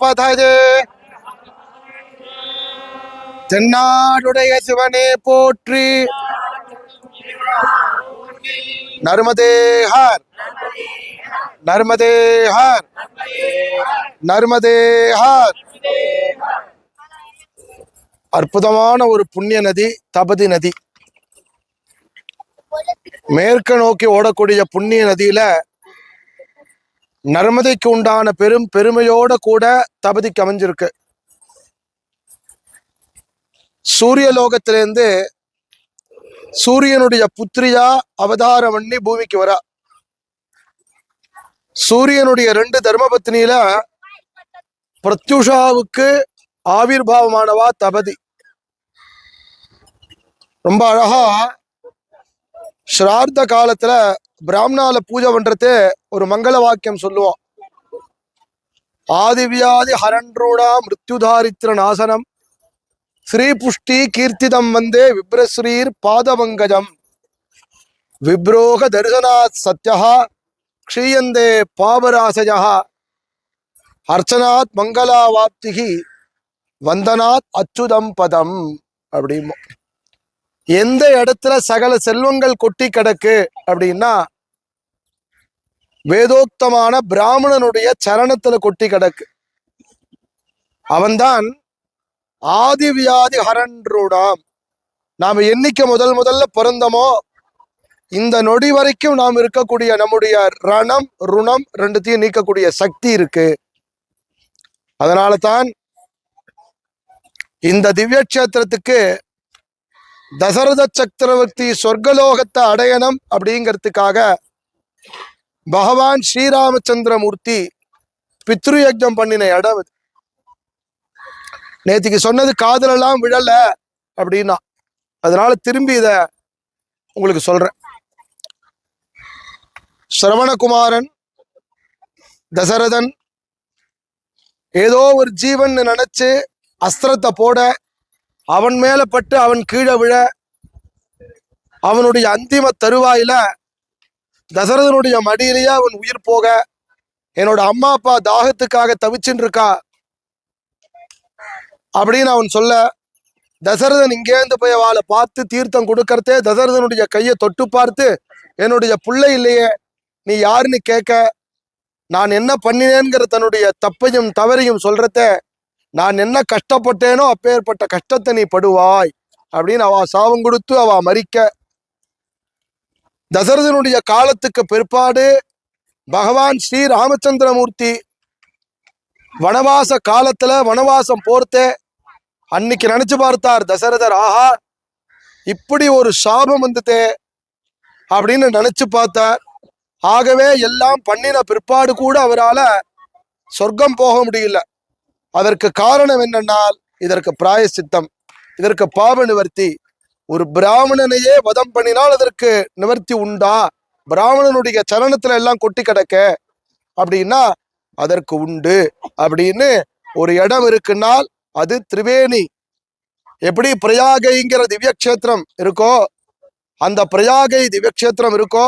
பதஜே தென்னாடுடைய சிவனே போற்றி. நர்மதே ஹார். நர்மதேஹார் நர்மதே ஹார். அற்புதமான ஒரு புண்ணிய நதி தபதி நதி. மேற்கு நோக்கி ஓடக்கூடிய புண்ணிய நதியில நர்மதைக்கு உண்டான பெரும் பெருமையோட கூட தபதிக்கு அமைஞ்சிருக்கு. சூரியலோகத்திலேருந்து சூரியனுடைய புத்திரியா அவதாரம் பண்ணி பூமிக்கு வரா. சூரியனுடைய ரெண்டு தர்மபத்னியில பிரத்யுஷாவுக்கு ஆவிர்வாவமானவா தபதி. ரொம்ப அழகா ஸ்ரார்த்த காலத்துல பிராமணால பூஜை பண்றது ஒரு மங்கள வாக்கியம் சொல்லுவோம் ஆதிவியாதி ஹரண்ரோடா மிருத்யுதாரித்திர நாசனம். ஸ்ரீ புஷ்டி கீர்த்திதம் வந்தே விப்ரஸ்ரீர் பாதபங்கஜம். விப்ரோக தரிசனாத் சத்யா க்ஷீயந்தே பாபராசயா அர்ச்சனாத் மங்களாவாப்திகி வந்தனாத் அச்சுதம் பதம் அப்படிமோ எந்த இடத்துல சகல செல்வங்கள் கொட்டி கிடக்கு அப்படின்னா வேதோக்தமான பிராமணனுடைய சரணத்துல கொட்டி கிடக்கு. அவன்தான் ஆதி வியாதி ஹரன்றுடாம். நாம் என்னைக்கு முதல் முதல்ல பிறந்தோமோ இந்த நொடி வரைக்கும் நாம் இருக்கக்கூடிய நம்முடைய ரணம் ருணம் ரெண்டுத்தையும் நீக்கக்கூடிய சக்தி இருக்கு. அதனால தான் இந்த திவ்ய கஷேத்திரத்துக்கு தசரத சக்கரவர்த்தி சொர்க்கலோகத்தை அடையணும் அப்படிங்கிறதுக்காக பகவான் ஸ்ரீராமச்சந்திரமூர்த்தி பித்ருயக்னம் பண்ணின இடம் இது நேத்திக்கு சொன்னது காதலெல்லாம் விழல அப்படின்னா. அதனால திரும்பி இத உங்களுக்கு சொல்றேன். சிரவணகுமாரன் தசரதன் ஏதோ ஒரு ஜீவன் நினைச்சு அஸ்திரத்தை போட அவன் மேல பட்டு அவன் கீழே விழ அவனுடைய அந்திம தருவாயில தசரதனுடைய மடியிலேயே அவன் உயிர் போக என்னோட அம்மா அப்பா தாகத்துக்காக தவிச்சுட்டு இருக்கா அப்படின்னு அவன் சொல்ல தசரதன் இங்கேருந்து போய் அவளை பார்த்து தீர்த்தம் கொடுக்கறதே தசரதனுடைய கையை தொட்டு பார்த்து என்னுடைய பிள்ளை இல்லையே நீ யாருன்னு கேட்க நான் என்ன பண்ணினேங்கிற தன்னுடைய தப்பையும் தவறையும் சொல்றத நான் என்ன கஷ்டப்பட்டேனோ அப்பேற்பட்ட கஷ்டத்தை நீ படுவாய் அப்படின்னு அவ சாபம் கொடுத்து அவ மறிக்க. தசரதனுடைய காலத்துக்கு பிற்பாடு பகவான் ஸ்ரீ ராமச்சந்திரமூர்த்தி வனவாச காலத்துல வனவாசம் போர்த்தே. அன்னைக்கு நினைச்சு பார்த்தார் தசரதர் ஆஹா இப்படி ஒரு சாபம் வந்துட்டே அப்படின்னு நினைச்சு பார்த்தார். ஆகவே எல்லாம் பண்ணின பிற்பாடு கூட அவரால சொர்க்கம் போக முடியல. அதற்கு காரணம் என்னென்னால் இதற்கு பிராயசித்தம் இதற்கு பாவ நிவர்த்தி. ஒரு பிராமணனையே வதம் பண்ணினால் அதற்கு நிவர்த்தி உண்டா? பிராமணனுடைய சரணத்துல எல்லாம் கொட்டி கிடக்க. அப்படின்னா அதற்கு உண்டு. அப்படின்னு ஒரு இடம் இருக்குன்னால் அது திரிவேணி. எப்படி பிரயாகைங்கிற திவ்ய கஷேத்திரம் இருக்கோ அந்த பிரயாகை திவ்யக்ஷேத்திரம் இருக்கோ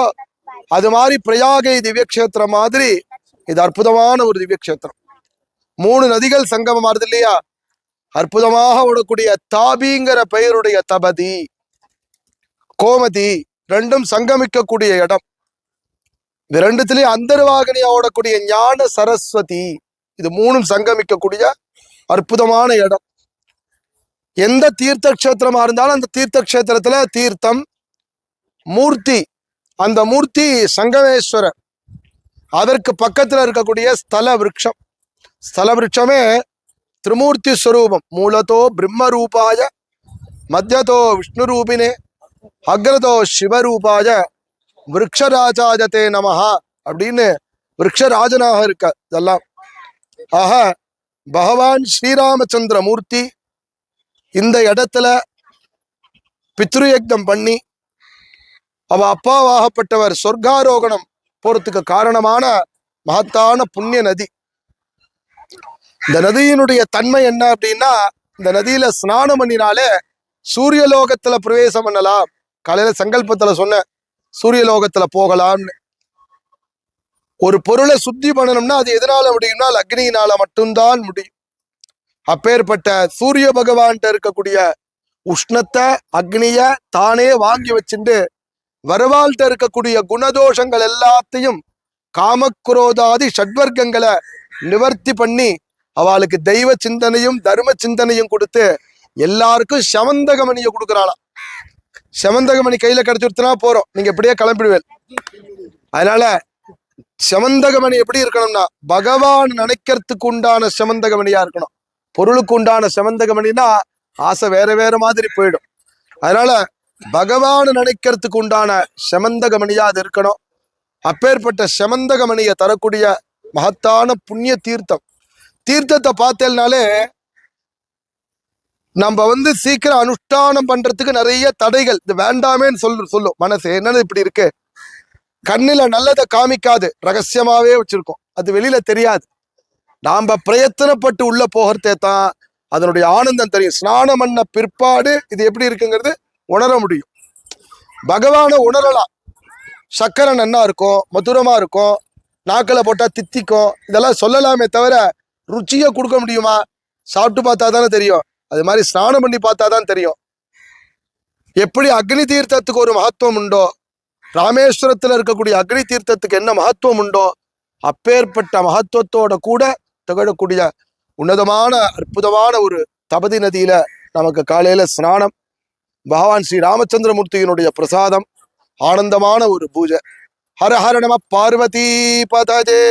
அது மாதிரி பிரயாகை திவ்யக்ஷேத்திரம் மாதிரி இது அற்புதமான ஒரு திவ்யக்ஷேத்திரம். மூணு நதிகள் சங்கமம் ஆறுது இல்லையா? அற்புதமாக ஓடக்கூடிய தாபிங்கிற பெயருடைய தபதி கோமதி ரெண்டும் சங்கமிக்கக்கூடிய இடம். இது ரெண்டுத்திலையும் அந்தர்வாகினியா ஓடக்கூடிய ஞான சரஸ்வதி இது மூணும் சங்கமிக்கக்கூடிய அற்புதமான இடம். எந்த தீர்த்த கஷேத்திரமா இருந்தாலும் அந்த தீர்த்த கஷேத்திரத்துல தீர்த்தம் மூர்த்தி அந்த மூர்த்தி சங்கமேஸ்வரர். அதற்கு பக்கத்துல இருக்கக்கூடிய ஸ்தல விருட்சம். ஸ்தலவிருட்சமே திரிமூர்த்தி ஸ்வரூபம் மூலத்தோ பிரம்ம ரூபாய மத்தியதோ விஷ்ணு ரூபினே அக்ரதோ சிவரூபாய விரக்ஷராஜாஜதே நமஹா அப்படின்னு விரக்ஷராஜனாக இருக்க இதெல்லாம் ஆக பகவான் ஸ்ரீராமச்சந்திர மூர்த்தி இந்த இடத்துல பித்ருயக்தம் பண்ணி அவ அப்பாவாகப்பட்டவர் சொர்க்காரோகணம் போறதுக்கு காரணமான மகத்தான புண்ணிய நதி இந்த நதியினுடைய தன்மை என்ன அப்படின்னா இந்த நதியில ஸ்நானம் பண்ணினாலே சூரியலோகத்துல பிரவேசம் பண்ணலாம். காலையில சங்கல்பத்துல சொன்ன சூரியலோகத்துல போகலாம்னு. ஒரு பொருளை சுத்தி பண்ணணும்னா அது எதனால முடியும்னா அக்னியினால மட்டும்தான் முடியும். அப்பேற்பட்ட சூரிய பகவான்கிட்ட இருக்கக்கூடிய உஷ்ணத்தை அக்னிய தானே வாங்கி வச்சுட்டு வருவாள்கிட்ட இருக்கக்கூடிய குணதோஷங்கள் எல்லாத்தையும் காமக்ரோதாதி ஷட்வர்க்கங்களை நிவர்த்தி பண்ணி அவளுக்கு தெய்வ சிந்தனையும் தர்ம சிந்தனையும் கொடுத்து எல்லாருக்கும் செவந்தகமணியை கொடுக்குறாளாம். செவந்தகமணி கையில கிடைச்சுடுத்துனா போறோம். நீங்க எப்படியே கிளம்பிடுவேன். அதனால செவந்தகமணி எப்படி இருக்கணும்னா பகவான் நினைக்கிறதுக்கு உண்டான செவந்தகமணியா இருக்கணும். பொருளுக்கு உண்டான செவந்தகமணினா ஆசை வேற வேற மாதிரி போயிடும். அதனால பகவான் நினைக்கிறதுக்கு உண்டான செமந்தகமணியா அது இருக்கணும். அப்பேற்பட்ட செமந்தகமணியை தரக்கூடிய மகத்தான புண்ணிய தீர்த்தம். தீர்த்தத்தை பார்த்தேன்னாலே நம்ம வந்து சீக்கிரம் அனுஷ்டானம் பண்றதுக்கு நிறைய தடைகள். இது வேண்டாமேன்னு சொல் சொல்லும். மனசு என்னன்னு இப்படி இருக்கு? கண்ணுல நல்லதை காமிக்காது. ரகசியமாவே வச்சிருக்கோம். அது வெளியில தெரியாது. நாம பிரயத்தனப்பட்டு உள்ள போகிறதே தான் அதனுடைய ஆனந்தம் தெரியும். ஸ்நானம் பண்ண பிற்பாடு இது எப்படி இருக்குங்கிறது உணர முடியும். பகவானை உணரலாம். சக்கரை நன்னா இருக்கும்? மதுரமா இருக்கும். நாக்கில் போட்டால் தித்திக்கும். இதெல்லாம் சொல்லலாமே தவிர ருச்சியை கொடுக்க முடியுமா? சாப்பிட்டு பார்த்தா தானே தெரியும். அது மாதிரி ஸ்நானம் பண்ணி பார்த்தா தான் தெரியும். எப்படி அக்னி தீர்த்தத்துக்கு ஒரு மகத்துவம் உண்டோ? ராமேஸ்வரத்துல இருக்கக்கூடிய அக்னி தீர்த்தத்துக்கு என்ன மகத்துவம் உண்டோ? அப்பேற்பட்ட மகத்துவத்தோட கூட திகழக்கூடிய உன்னதமான அற்புதமான ஒரு தபதி நதியில நமக்கு காலையில ஸ்நானம் பகவான் ஸ்ரீ ராமச்சந்திரமூர்த்தியினுடைய பிரசாதம் ஆனந்தமான ஒரு பூஜை. ஹர ஹர நம பார்வதி பதஜே.